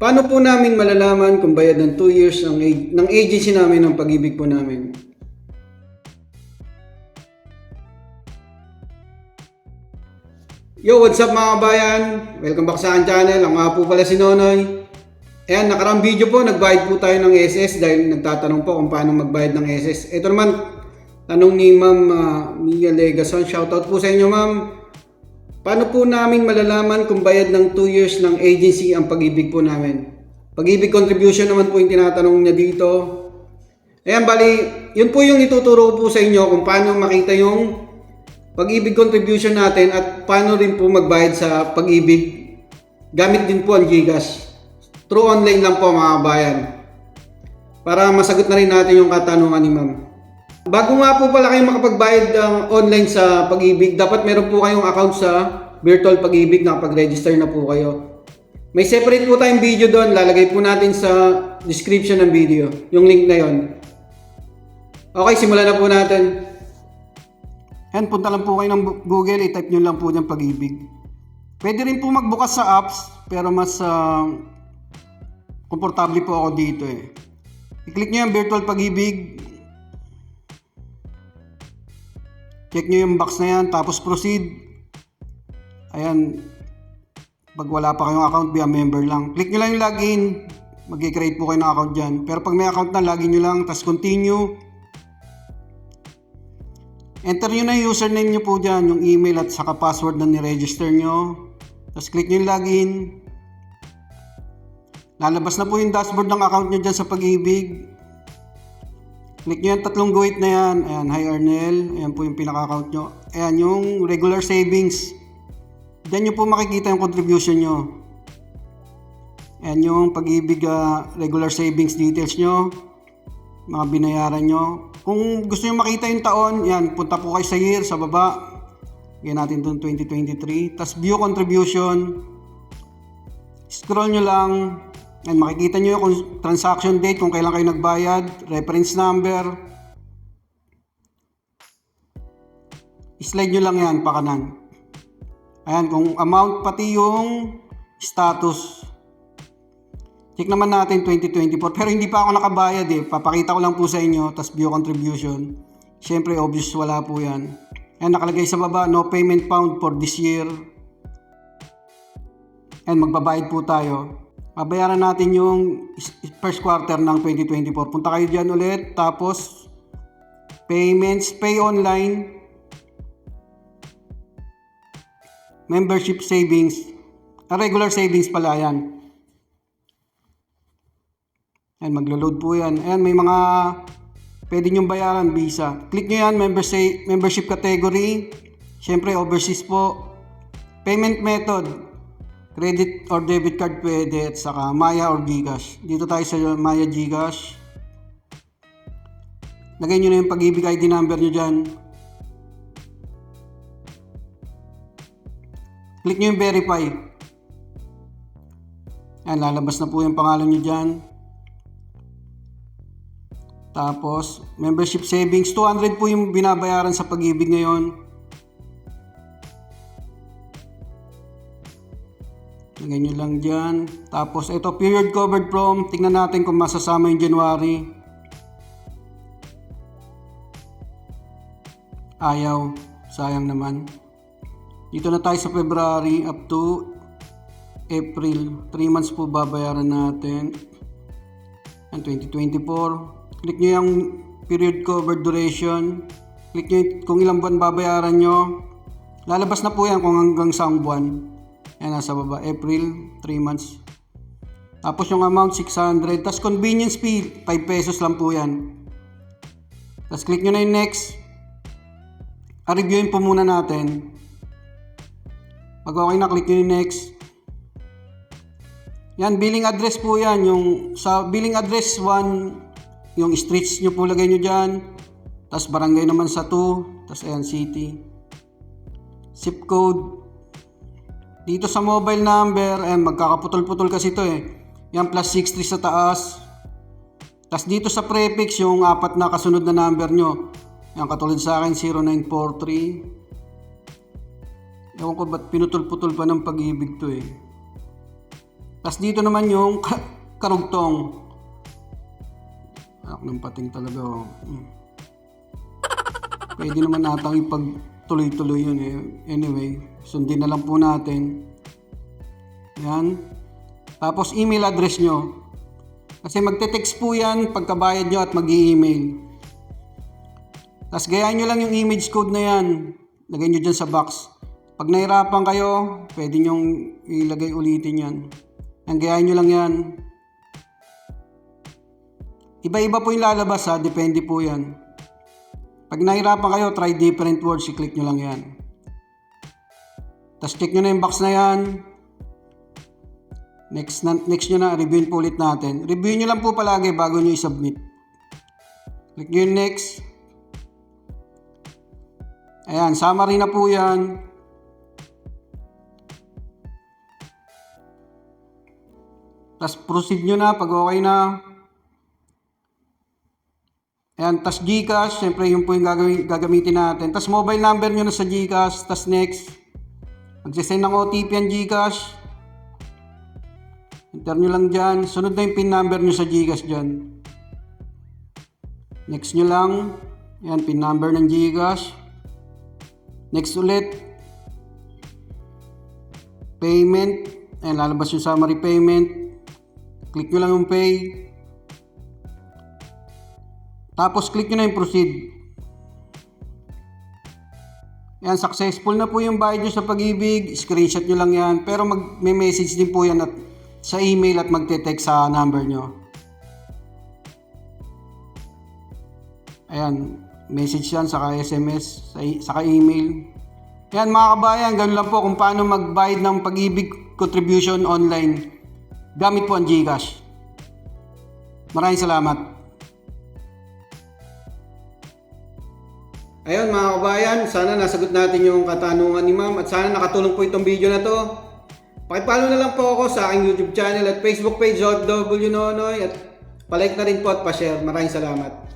Paano po namin malalaman kung bayad ng 2 years ng, ng agency namin ng pag-ibig po namin? Yo, what's up mga kabayan? Welcome back sa akin channel. Ang nga po pala si Nonoy. Ayan, nakarang video po, nagbayad po tayo ng SS dahil nagtatanong po kung paano magbayad ng SS. Ito naman, tanong ni Ma'am uh, Mia Legason. Shoutout po sa inyo, Ma'am. Paano po namin malalaman kung bayad ng 2 years ng agency ang pag-ibig po namin? Pag-ibig contribution naman po yung tinatanong niya dito. Ayan, bali, yun po yung ituturo po sa inyo kung paano makita yung pag-ibig contribution natin at paano rin po magbayad sa pag-ibig. Gamit din po ang Gcash. Through online lang po mga kabayan. Para masagot na rin natin yung katanungan ni ma'am. Bago nga po pala kayo makapagbayad ng online sa pag-ibig, dapat meron po kayong account sa virtual pag-ibig na register na po kayo. May separate po tayong video doon, lalagay po natin sa description ng video, yung link na yon. Okay, simulan na po natin. Yan, punta lang po kayo ng Google, i-type nyo lang po dyan pag-ibig. Pwede rin po magbukas sa apps, pero mas ah, komportable po ako dito eh. I-click nyo yung virtual pag-ibig. Check nyo yung box na yan, tapos proceed. Ayan, pag wala pa kayong account, via member lang. Click nyo lang yung login, mag-create po kayo ng account dyan. Pero pag may account na, login nyo lang, tapos continue. Enter nyo na yung username nyo po dyan, yung email at saka password na ni-register nyo. Tapos click nyo yung login. Lalabas na po yung dashboard ng account nyo dyan sa pag-ibig. Click nyo yung tatlong guhit na yan. Ayan, hi Arnel. Ayan po yung pinaka-account nyo. Ayan, yung regular savings. Diyan nyo po makikita yung contribution nyo. Ayan yung pag-ibig ah, regular savings details nyo. Mga binayaran nyo. Kung gusto nyo makita yung taon, yan, punta po kayo sa year, sa baba. Yan natin itong 2023. Tapos view contribution. Scroll nyo lang. Yan, makikita nyo yung transaction date, kung kailan kayo nagbayad, reference number. Slide nyo lang yan, pa kanan. Ayan, kung amount pati yung status. Check naman natin 2024. Pero hindi pa ako nakabayad eh. Papakita ko lang po sa inyo. Tapos view contribution. Siyempre, obvious wala po yan. Ayan, nakalagay sa baba, no payment found for this year. And magbabayad po tayo. Babayaran natin yung first quarter ng 2024. Punta kayo dyan ulit. Tapos, payments, pay online, membership savings, ah, regular savings pala yan. Ayan, maglo-load po yan. Ayan, may mga pwede nyong bayaran, visa. Click nyo yan, member membership category. Siyempre, overseas po. Payment method. Credit or debit card pwede at saka Maya or Gcash. Dito tayo sa Maya Gcash. Lagay nyo na yung pag-ibig ID number nyo dyan. Click nyo yung verify. Ayan, lalabas na po yung pangalan nyo dyan. Tapos, membership savings, 200 po yung binabayaran sa pag-ibig ngayon. Lagay nyo lang dyan. Tapos, ito, period covered from. Tingnan natin kung masasama yung January. Ayaw. Sayang naman. Dito na tayo sa February up to April. 3 months po babayaran natin. Ang 2024. Click nyo yung period covered duration. Click nyo kung ilang buwan babayaran nyo. Lalabas na po yan kung hanggang saang buwan. Yan nasa baba. April, 3 months. Tapos yung amount, 600. Tapos convenience fee, 5 pesos lang po yan. Tapos click nyo na yung next. A-reviewin po muna natin. Pag okay na, click nyo yung next. Yan, billing address po yan. Yung sa billing address 1, yung streets nyo po lagay nyo dyan. Tapos barangay naman sa 2. Tapos ayan, city. Zip code. Dito sa mobile number, ayan, magkakaputol-putol kasi ito eh. Yan, plus 63 sa taas. Tapos dito sa prefix, yung apat na kasunod na number nyo. Yan, katulad sa akin, 0943. Ewan ko ba't pinutol-putol pa ng pag-ibig to eh. Tapos dito naman yung ka- karugtong. Anak ng pating talaga. oh. Hmm. Pwede naman natang ipagtuloy-tuloy yun eh. Anyway, sundin na lang po natin. Yan. Tapos email address nyo. Kasi magte-text po yan pagkabayad nyo at mag email Tapos gayahin nyo lang yung image code na yan. Lagay nyo dyan sa box. Pag nahirapan kayo, pwede nyo ilagay ulitin yan. Ang gayahin nyo lang yan. Iba-iba po yung lalabas ha, depende po yan. Pag nahirapan kayo, try different words, i-click nyo lang yan. Tapos check nyo na yung box na yan. Next, na, next nyo na, reviewin po ulit natin. Review nyo lang po palagi bago nyo i-submit. Click nyo yung next. Ayan, summary na po yan. Tapos proceed nyo na pag okay na. Ayan, tas Gcash, syempre yun po yung gagamitin natin. Tas mobile number nyo na sa Gcash, tas next. Magsisend ng OTP ang Gcash. Enter nyo lang dyan. Sunod na yung PIN number nyo sa Gcash dyan. Next nyo lang. Ayan, PIN number ng Gcash. Next ulit. Payment. Ayan, lalabas yung summary payment. Click nyo lang yung pay. Tapos click nyo na yung proceed. Yan, successful na po yung bayad nyo sa pag-ibig. Screenshot nyo lang yan. Pero mag, may message din po yan at, sa email at magte-text sa number nyo. Ayan, message yan, saka SMS, sa, saka email. Yan mga kabayan, ganun lang po kung paano magbayad ng pag-ibig contribution online gamit po ang Gcash. Maraming salamat. Ayun mga kabayan, sana nasagot natin yung katanungan ni ma'am at sana nakatulong po itong video na to. Pakipalo na lang po ako sa aking YouTube channel at Facebook page of W Nonoy at palike na rin po at pa-share. Maraming salamat.